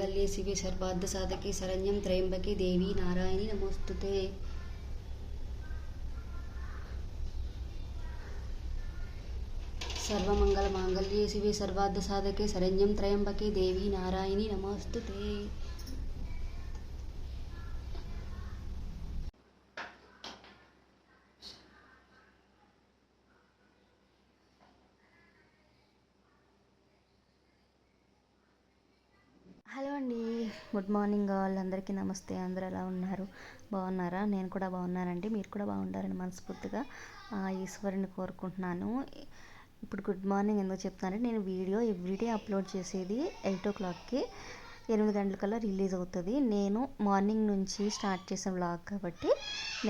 మాంగళ్యే శివే సర్వార్థ సాధకే శరణ్యం త్రయంబకి దేవి నారాయణి నమోస్తుతే. సర్వమంగళ మాంగళ్యే శివే సర్వార్థ సాధకే శరణ్యం త్రయంబకి దేవి నారాయణి నమోస్తుతే. హలో అండి. గుడ్ మార్నింగ్ వాళ్ళందరికీ నమస్తే. అందరూ ఎలా ఉన్నారు? బాగున్నారా? నేను కూడా బాగున్నానండి. మీరు కూడా బాగుంటారని మనస్ఫూర్తిగా ఆ ఈశ్వరుని కోరుకుంటున్నాను. ఇప్పుడు గుడ్ మార్నింగ్ ఎందుకు చెప్తున్నానంటే నేను వీడియో ఎవ్రీడే అప్లోడ్ చేసేది ఎయిట్ ఓ క్లాక్కి ఎనిమిది గంటలకల్లా రిలీజ్ అవుతుంది. నేను మార్నింగ్ నుంచి స్టార్ట్ చేసిన వ్లాగ్ కాబట్టి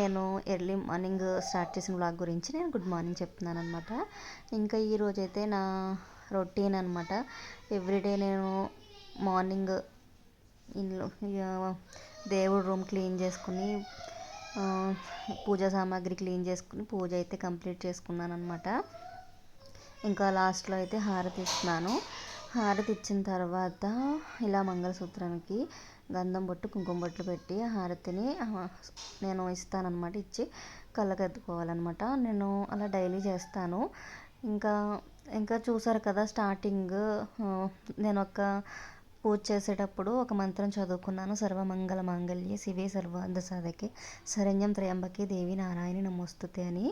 నేను ఎర్లీ మార్నింగ్ స్టార్ట్ చేసిన వ్లాగ్ గురించి నేను గుడ్ మార్నింగ్ చెప్తున్నాను అనమాట ఇంకా ఈరోజైతే నా రొటీన్ అనమాట ఎవ్రీడే నేను మార్నింగ్ ఇల్లు ఇక దేవుడు రూమ్ క్లీన్ చేసుకుని పూజ పూజా సామాగ్రి క్లీన్ చేసుకుని పూజ అయితే కంప్లీట్ చేసుకున్నాను అనమాట ఇంకా లాస్ట్లో అయితే హారతి ఇస్తున్నాను. హారతి ఇచ్చిన తర్వాత ఇలా మంగళసూత్రానికి గంధం బొట్టు కుంకుమ బొట్లు పెట్టి హారతిని నేను ఇస్తానన్నమాట ఇచ్చి కళ్ళకెత్తుకోవాలన్నమాట. నేను అలా డైలీ చేస్తాను. ఇంకా ఇంకా చూసారు కదా స్టార్టింగ్ నేను ఒక పూజ చేసేటప్పుడు ఒక మంత్రం చదువుకున్నాను. సర్వమంగళ మాంగళ్యే శివే సర్వార్థ సాధకే శరణ్యం త్రయంబకి దేవి నారాయణి నమోస్తుతే అని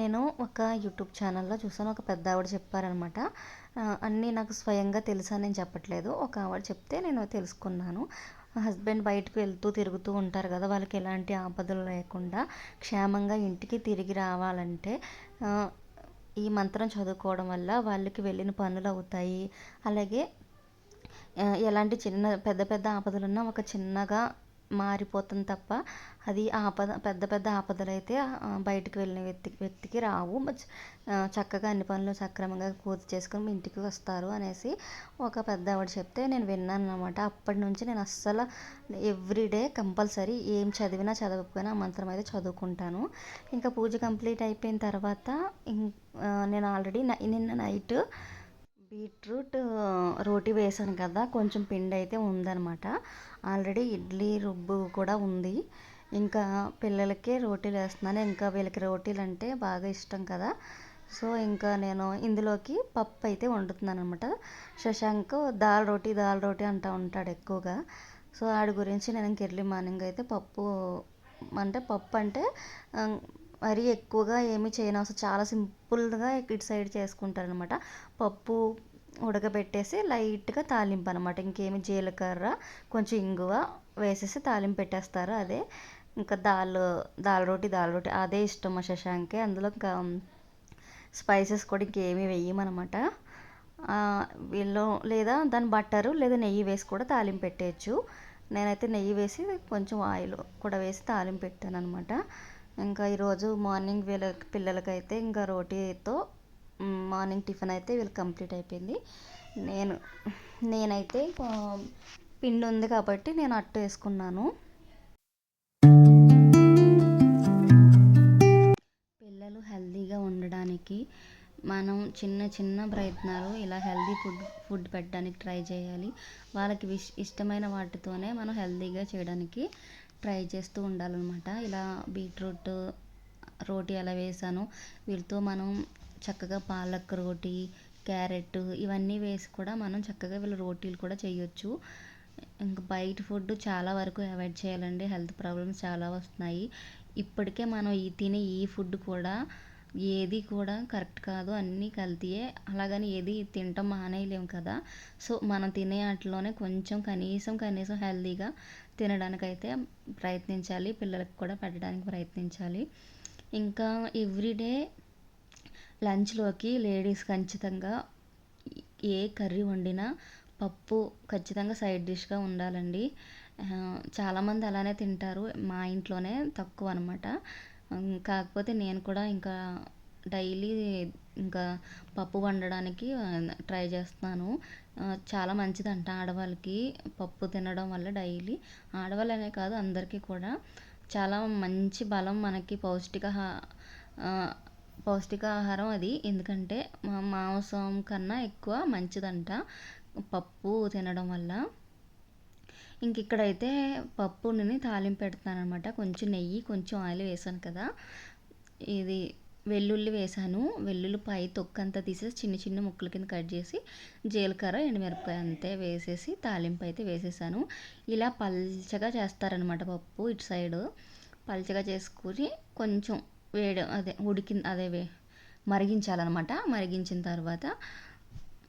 నేను ఒక యూట్యూబ్ ఛానల్లో చూసాను ఒక పెద్ద ఆవిడ చెప్పారనమాట. అన్నీ నాకు స్వయంగా తెలుసా నేను చెప్పట్లేదు. ఒక ఆవిడ చెప్తే నేను తెలుసుకున్నాను. హస్బెండ్ బయటకు వెళ్తూ తిరుగుతూ ఉంటారు కదా వాళ్ళకి ఎలాంటి ఆపదలు లేకుండా క్షేమంగా ఇంటికి తిరిగి రావాలంటే ఈ మంత్రం చదువుకోవడం వల్ల వాళ్ళకి వెళ్ళిన పనులు అవుతాయి. అలాగే ఎలాంటి చిన్న పెద్ద పెద్ద ఆపదలున్నా ఒక చిన్నగా మారిపోతుంది తప్ప అది ఆపద పెద్ద పెద్ద ఆపదలు అయితే వెళ్ళిన వ్యక్తి వ్యక్తికి రావు. చక్కగా అన్ని పనులు సక్రమంగా పూర్తి చేసుకొని ఇంటికి వస్తారు అనేసి ఒక పెద్ద ఆవిడ చెప్తే నేను విన్నాను అనమాట అప్పటి నుంచి నేను అస్సలు ఎవ్రీడే కంపల్సరీ ఏం చదివినా చదవకపోయినా ఆ మంత్రం అయితే చదువుకుంటాను. ఇంకా పూజ కంప్లీట్ అయిపోయిన తర్వాత ఇం- నేను ఆల్రెడీ నిన్న నైట్ బీట్రూట్ రోటీ వేసాను కదా కొంచెం పిండి అయితే ఉందన్నమాట. ఆల్రెడీ ఇడ్లీ రుబ్బు కూడా ఉంది. ఇంకా పిల్లలకి రోటీలు వేస్తున్నాను. ఇంకా వీళ్ళకి రోటీలు అంటే బాగా ఇష్టం కదా. సో ఇంకా నేను ఇందులోకి పప్పు అయితే వండుతున్నాను అనమాట శశాంక్ దాల్ రోటీ దాల్ రోటీ అంటూ ఉంటాడు ఎక్కువగా. సో ఆడి గురించి నేను ఇంక ఎర్లీ మార్నింగ్ అయితే పప్పు అంటే పప్పు అంటే మరీ ఎక్కువగా ఏమీ చేయను. అసలు చాలా సింపుల్గా ఇటు సైడ్ చేసుకుంటారు అనమాట పప్పు ఉడకబెట్టేసి లైట్గా తాలింపు అనమాట ఇంకేమి జీలకర్ర కొంచెం ఇంగువ వేసేసి తాలింపు పెట్టేస్తారు అదే. ఇంకా దాల్ దాల్ రోటి దాల్ రోటి అదే ఇష్టం మా శశాంకే. అందులో ఇంకా స్పైసెస్ కూడా ఇంకేమీ వేయమనమాట వీళ్ళు లేదా దాని బట్టరు లేదా నెయ్యి వేసి కూడా తాలింపు పెట్టేయచ్చు. నేనైతే నెయ్యి వేసి కొంచెం ఆయిల్ కూడా వేసి తాలింపు పెట్టాను అనమాట ఇంకా ఈరోజు మార్నింగ్ వీళ్ళ పిల్లలకైతే ఇంకా రోటీతో మార్నింగ్ టిఫిన్ అయితే వీళ్ళకి కంప్లీట్ అయిపోయింది. నేను నేనైతే పిండి ఉంది కాబట్టి నేను అట్టు వేసుకున్నాను. పిల్లలు హెల్తీగా ఉండడానికి మనం చిన్న చిన్న ప్రయత్నాలు ఇలా హెల్దీ ఫుడ్ ఫుడ్ పెట్టడానికి ట్రై చేయాలి. వాళ్ళకి విష్ ఇష్టమైన వాటితోనే మనం హెల్తీగా చేయడానికి ట్రై చేస్తూ ఉండాలన్నమాట. ఇలా బీట్రూట్ రోటీ అలా వేసాను. వీటితో మనం చక్కగా పాలక్ రోటీ క్యారెట్ ఇవన్నీ వేసి కూడా మనం చక్కగా వీళ్ళు రోటీలు కూడా చేయొచ్చు. ఇంకా బయట ఫుడ్ చాలా వరకు అవాయిడ్ చేయాలండి. హెల్త్ ప్రాబ్లమ్స్ చాలా వస్తున్నాయి. ఇప్పటికే మనం ఈ తినే ఈ ఫుడ్ కూడా ఏది కూడా కరెక్ట్ కాదు అన్నీ కల్తీయే. అలాగని ఏది తినటం మానేయలేము కదా. సో మనం తినే వాటిలోనే కొంచెం కనీసం కనీసం హెల్తీగా తినడానికైతే ప్రయత్నించాలి. పిల్లలకు కూడా పెట్టడానికి ప్రయత్నించాలి. ఇంకా ఎవ్రీడే లంచ్లోకి లేడీస్ ఖచ్చితంగా ఏ కర్రీ వండినా పప్పు ఖచ్చితంగా సైడ్ డిష్గా ఉండాలండి. చాలామంది అలానే తింటారు. మా ఇంట్లోనే తక్కువ అనమాట కాకపోతే నేను కూడా ఇంకా డైలీ ఇంకా పప్పు వండడానికి ట్రై చేస్తున్నాను. చాలా మంచిదంట ఆడవాళ్ళకి పప్పు తినడం వల్ల డైలీ. ఆడవాళ్ళనే కాదు అందరికీ కూడా. చాలా మంచి బలం మనకి పౌష్టిక పౌష్టికాహారం అది. ఎందుకంటే మాంసం కన్నా ఎక్కువ మంచిదంట పప్పు తినడం వల్ల. ఇంక ఇక్కడైతే పప్పుని తాలింపు పెడతాను అనమాట కొంచెం నెయ్యి కొంచెం ఆయిల్ వేసాను కదా. ఇది వెల్లుల్లి వేసాను. వెల్లుల్లి పై తొక్కంతా తీసేసి చిన్న చిన్న ముక్కల కింద కట్ చేసి జీలకర్ర ఎండుమిరపకాయ అంతే వేసేసి తాలింపు అయితే వేసేసాను. ఇలా పల్చగా చేస్తారనమాట పప్పు ఇటు సైడు. పల్చగా చేసుకుని కొంచెం వేడి అదే ఉడికి అదే వే మరిగించాలన్నమాట. మరిగించిన తర్వాత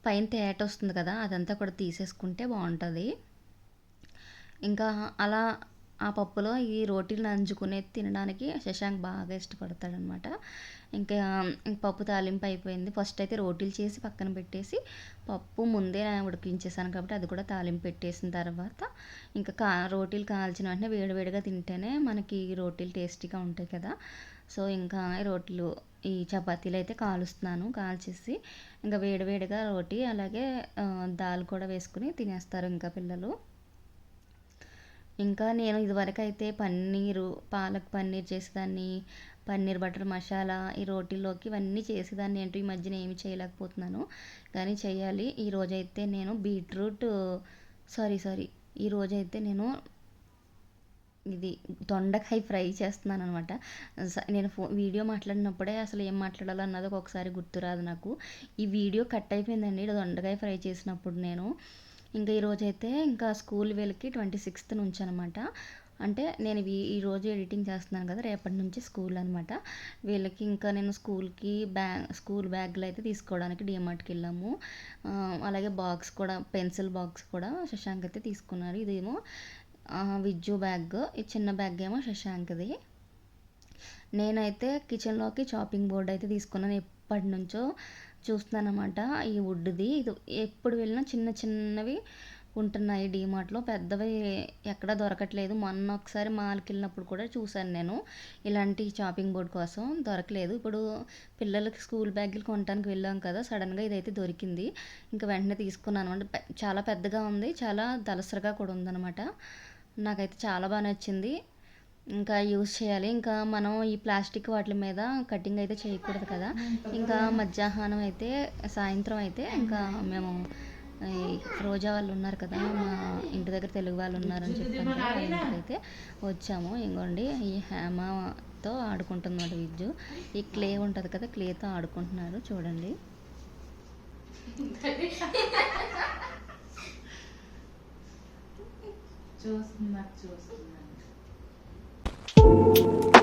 పైన తేట వస్తుంది కదా అదంతా కూడా తీసేసుకుంటే బాగుంటుంది. ఇంకా అలా ఆ పప్పులో ఈ రోటీలు నంచుకునే తినడానికి శశాంక్ బాగా ఇష్టపడతాడనమాట. ఇంకా పప్పు తాలింపు అయిపోయింది. ఫస్ట్ అయితే రోటీలు చేసి పక్కన పెట్టేసి పప్పు ముందే ఉడికించేసాను కాబట్టి అది కూడా తాలింపు పెట్టేసిన తర్వాత ఇంకా కా రోటీలు కాల్చిన వెంటనే వేడివేడిగా తింటేనే మనకి రోటీలు టేస్టీగా ఉంటాయి కదా. సో ఇంకా రోటీలు ఈ చపాతీలు అయితే కాలుస్తున్నాను కాల్చేసి ఇంకా వేడివేడిగా రోటీ అలాగే దాల్ కూడా వేసుకుని తినేస్తారు ఇంకా పిల్లలు. ఇంకా నేను ఇదివరకు అయితే పన్నీరు పాలక్ పన్నీర్ చేసేదాన్ని. పన్నీర్ బటర్ మసాలా ఈ రోటీలోకి ఇవన్నీ చేసేదాన్ని ఏంటో ఈ మధ్యన ఏమి చేయలేకపోతున్నాను. కానీ చేయాలి. ఈ రోజైతే నేను బీట్రూట్ సారీ సారీ ఈ రోజైతే నేను ఇది దొండకాయ ఫ్రై చేస్తున్నాను అనమాట నేను ఫో వీడియో మాట్లాడినప్పుడే అసలు ఏం మాట్లాడాలో అన్నది ఒక్కొక్కసారి గుర్తురాదు నాకు. ఈ వీడియో కట్ అయిపోయిందండి. దొండకాయ ఫ్రై చేసినప్పుడు నేను ఇంకా ఈరోజు అయితే ఇంకా స్కూల్ వీళ్ళకి ట్వంటీ సిక్స్త్ నుంచి అనమాట అంటే నేను ఈ రోజు ఎడిటింగ్ చేస్తున్నాను కదా రేపటి నుంచి స్కూల్ అనమాట వీళ్ళకి ఇంకా నేను స్కూల్కి బ్యాగ్ స్కూల్ బ్యాగ్లు అయితే తీసుకోవడానికి డిమార్ట్కి వెళ్ళాము. అలాగే బాక్స్ కూడా పెన్సిల్ బాక్స్ కూడా శశాంక్ అయితే తీసుకున్నారు. ఇదేమో విజ్జు బ్యాగ్ ఈ చిన్న బ్యాగ్ ఏమో శశాంక్ది. నేనైతే కిచెన్లోకి చాపింగ్ బోర్డ్ అయితే తీసుకున్నాను ఎప్పటి నుంచో చూస్తున్నాను అనమాట ఈ వుడ్ది ఇది ఎప్పుడు వెళ్ళినా చిన్న చిన్నవి ఉంటున్నాయి డీమార్ట్లో పెద్దవి ఎక్కడ దొరకట్లేదు. మొన్న ఒకసారి మాల్కి వెళ్ళినప్పుడు కూడా చూశాను నేను. ఇలాంటి చాపింగ్ బోర్డ్ కోసం దొరకలేదు. ఇప్పుడు పిల్లలకి స్కూల్ బ్యాగులు కొనడానికి వెళ్ళాం కదా సడన్గా ఇదైతే దొరికింది. ఇంకా వెంటనే తీసుకున్నాను. అంటే చాలా పెద్దగా ఉంది చాలా దలసరగా కూడా ఉందన్నమాట. నాకైతే చాలా బాగా నచ్చింది. ఇంకా యూస్ చేయాలి. ఇంకా మనం ఈ ప్లాస్టిక్ వాటి మీద కటింగ్ అయితే చేయకూడదు కదా. ఇంకా మధ్యాహ్నం అయితే సాయంత్రం అయితే ఇంకా మేము ఈ రోజా వాళ్ళు ఉన్నారు కదా మా ఇంటి దగ్గర తెలుగు వాళ్ళు ఉన్నారని చెప్పాను కదా అయితే వచ్చాము. ఇంకోండి ఈ హేమతో ఆడుకుంటున్నాడు విద్యు ఈ క్లే ఉంటుంది కదా క్లేతో ఆడుకుంటున్నారు చూడండి. చూస్తున్నారు చూస్తున్నారు. Thank you.